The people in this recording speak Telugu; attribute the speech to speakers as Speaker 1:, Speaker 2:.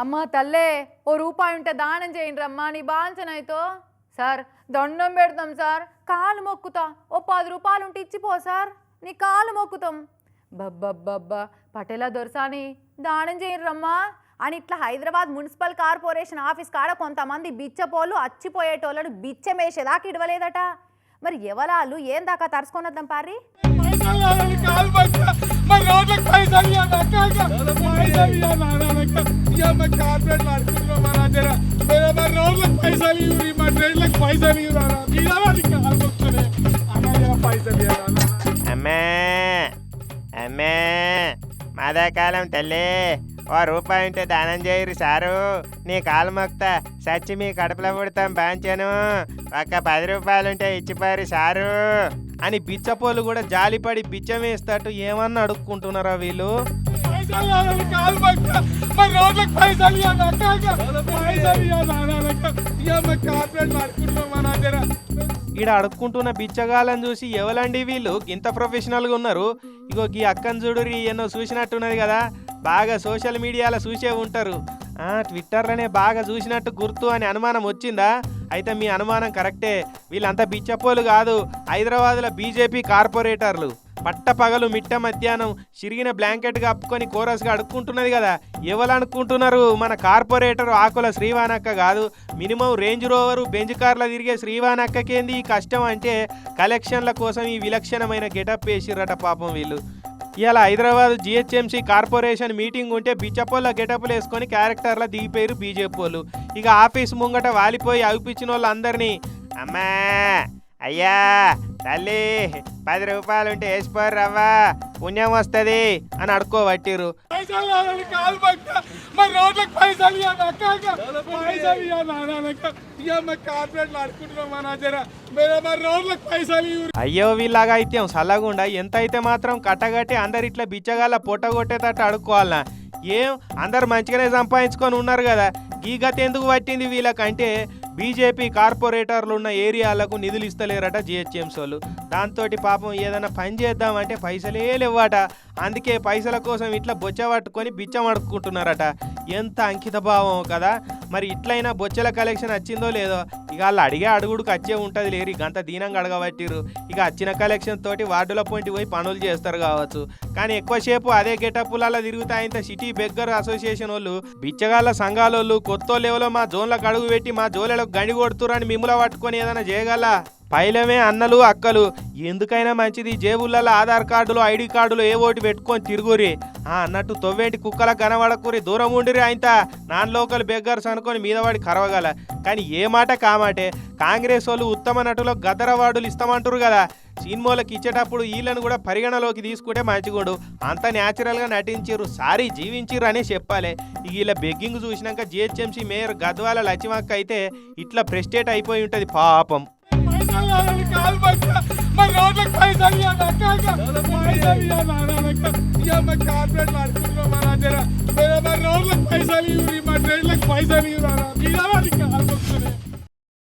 Speaker 1: అమ్మా తల్లే ఓ రూపాయి ఉంటే దానం చేయండి రమ్మా నీ బాంచనైతో సార్ దండం పెడతాం సార్ కాలు మొక్కుతా. ఓ పది రూపాయలు ఉంటే ఇచ్చిపో సార్ నీ కాలు మొక్కుతాం. బబ్బబ్బబ్బా పటేలా దొరసాని దానం చేయండి రమ్మా. అని ఇట్లా హైదరాబాద్ మున్సిపల్ కార్పొరేషన్ ఆఫీస్ కాడ కొంతమంది బిచ్చపోళ్ళు అచ్చిపోయేటోళ్ళను బిచ్చమేసేదాకా ఇడవలేదట. మరి ఎవలాలు ఏం దాకా తరుచుకొనొద్దాం పారి?
Speaker 2: పైసలు అక్క, పైసలు అక్క. మా మా దగ్గర. మరి రోడ్లకు పైసలు ఇవ్వరు, మా ట్రైన్లకు పైసలు ఇవ్వాలి, అన్న, పైసలు ఇవ్వాలి,
Speaker 3: అమ్మే అమ్మే మాదాకాలం తల్లి ఓ రూపాయి ఉంటే దానం చేయరు సారు. నీ కాలు మొక్తా సచ్చి మీ కడుపులో పుడతాం బాంచాను. ఒక్క పది రూపాయలు ఉంటే ఇచ్చిపోయారు సారు. అని బిచ్చపోలు కూడా జాలిపడి బిచ్చం వేస్తట్టు ఏమన్నా అడుక్కుంటున్నారా వీళ్ళు?
Speaker 2: ఇక్కడ
Speaker 3: ఈడ అడుక్కుంటున్న బిచ్చగాళ్ళని చూసి ఎవలండి వీళ్ళు? ఇంత ప్రొఫెషనల్గా ఉన్నారు. ఇగో ఈ అక్కని చూడురి ఎన్నో చూసినట్టున్నది కదా. బాగా సోషల్ మీడియాలో చూసే ఉంటారు. ఆ, ట్విట్టర్లోనే బాగా చూసినట్టు గుర్తు అని అనుమానం వచ్చిందా? అయితే మీ అనుమానం కరెక్టే. వీళ్ళంతా బిచ్చపోలు కాదు. హైదరాబాద్లో బీజేపీ కార్పొరేటర్లు. పట్టపగలు మిట్ట మధ్యాహ్నం చిరిగిన బ్లాంకెట్ కప్పుకొని కోరస్గా అడుక్కుంటున్నది కదా. ఎవరు మన కార్పొరేటర్ ఆకుల శ్రీవానక్క కాదు. మినిమం రేంజ్ రోవరు బెంజ్ కార్ల తిరిగే శ్రీవానక్కకేంది ఈ కష్టం అంటే కలెక్షన్ల కోసం ఈ విలక్షణమైన గెటప్ వేసిర్రట పాపం వీళ్ళు. ఇలా హైదరాబాద్ జిహెచ్ఎంసీ కార్పొరేషన్ మీటింగ్ ఉంటే బిచ్చపోళ్ళ గెటప్లు వేసుకొని క్యారెక్టర్ల దిగిపోయారు బీజేపీ వాళ్ళు. ఇక ఆఫీస్ ముంగట వాలిపోయి అవిపించిన వాళ్ళందరినీ అమ్మా అయ్యా తల్లి పది రూపాయలు ఉంటే వేసిపోరు రవ్వా పుణ్యం వస్తుంది అని
Speaker 2: ఇవ్వరు.
Speaker 3: అయ్యో వీళ్ళగా అయితే సల్లగుండా? ఎంత అయితే మాత్రం కట్టగట్టి అందరు ఇట్లా బిచ్చగాళ్ళ పొట్ట కొట్టేటట్టు అడుక్కోవాలనా? ఏం? అందరు మంచిగానే సంపాదించుకొని ఉన్నారు కదా. ఈ గత ఎందుకు పట్టింది వీళ్ళకంటే బీజేపీ కార్పొరేటర్లు ఉన్న ఏరియాలకు నిధులు ఇస్తలేరట జిహెచ్ఎంసీ వాళ్ళు. దాంతో పాపం ఏదైనా పని చేద్దామంటే పైసలే లేవట. అందుకే పైసల కోసం ఇట్లా బొచ్చ పట్టుకొని బిచ్చం అడుక్కుంటున్నారట. ఎంత అంకితభావం కదా. మరి ఇట్లయినా బొచ్చల కలెక్షన్ వచ్చిందో లేదో ఇక వాళ్ళు అడిగే అడుగుడుకు వచ్చే ఉంటుంది లేరు. ఇక అంత దీనంగా అడగబట్టిరు ఇక వచ్చిన కలెక్షన్ తోటి వార్డుల పాయింట్ పోయి పనులు చేస్తారు కావచ్చు. కానీ ఎక్కువసేపు అదే గెటప్పులలో తిరుగుతాయంత సిటీ బెగ్గర్ అసోసియేషన్ వాళ్ళు. బిచ్చగాళ్ళ సంఘాలోళ్ళు కొత్త లెవెల్లో మా జోన్లకు అడుగు పెట్టి మా జోన్లకు గండి కొడుతురని మిమ్మల పట్టుకొని ఏదైనా చేయగల? పైలమే అన్నలు అక్కలు. ఎందుకైనా మంచిది. జేబులలో ఆధార్ కార్డులు ఐడి కార్డులు ఏ ఓటు పెట్టుకొని తిరుగురి అన్నట్టు తొవ్వేంటి కుక్కల కనబడకూరి దూరం ఉండిరి ఆయన నాన్ లోకల్ బెగ్గర్స్ అనుకొని మీదవాడి కరవగల. కానీ ఏ మాట కామాటే కాంగ్రెస్ వాళ్ళు ఉత్తమ నటులో గదరవాడులు ఇస్తామంటారు కదా. సినిమాలకు ఇచ్చేటప్పుడు వీళ్ళను కూడా పరిగణలోకి తీసుకుంటే మంచిగోడు. అంత న్యాచురల్గా నటించారు సారీ జీవించిర్రు అనే చెప్పాలి. వీళ్ళ బెగ్గింగ్ చూసినాక జిహెచ్ఎంసీ మేయర్ గద్వాల లచ్చిమక్క అయితే ఇట్లా ప్రెస్టేట్ అయిపోయి ఉంటుంది పాపం.
Speaker 2: మరి రోడ్లకు పైసలు ఇవ్వండి, అక్క, అక్క. పైసలు ఇవ్వాలి, నాన్న, అక్క. ఇయ్య, మా కార్పొరేట్లు అడుగుతున్నాం, మా దగ్గర. మరి మరి రోడ్లకు పైసలు ఇవ్వరు, మా ట్రైన్లకు పైసలు ఇవ్వరు, అన్న. ఇవ్వాలి, కాలు మొక్కుతున్నాయి.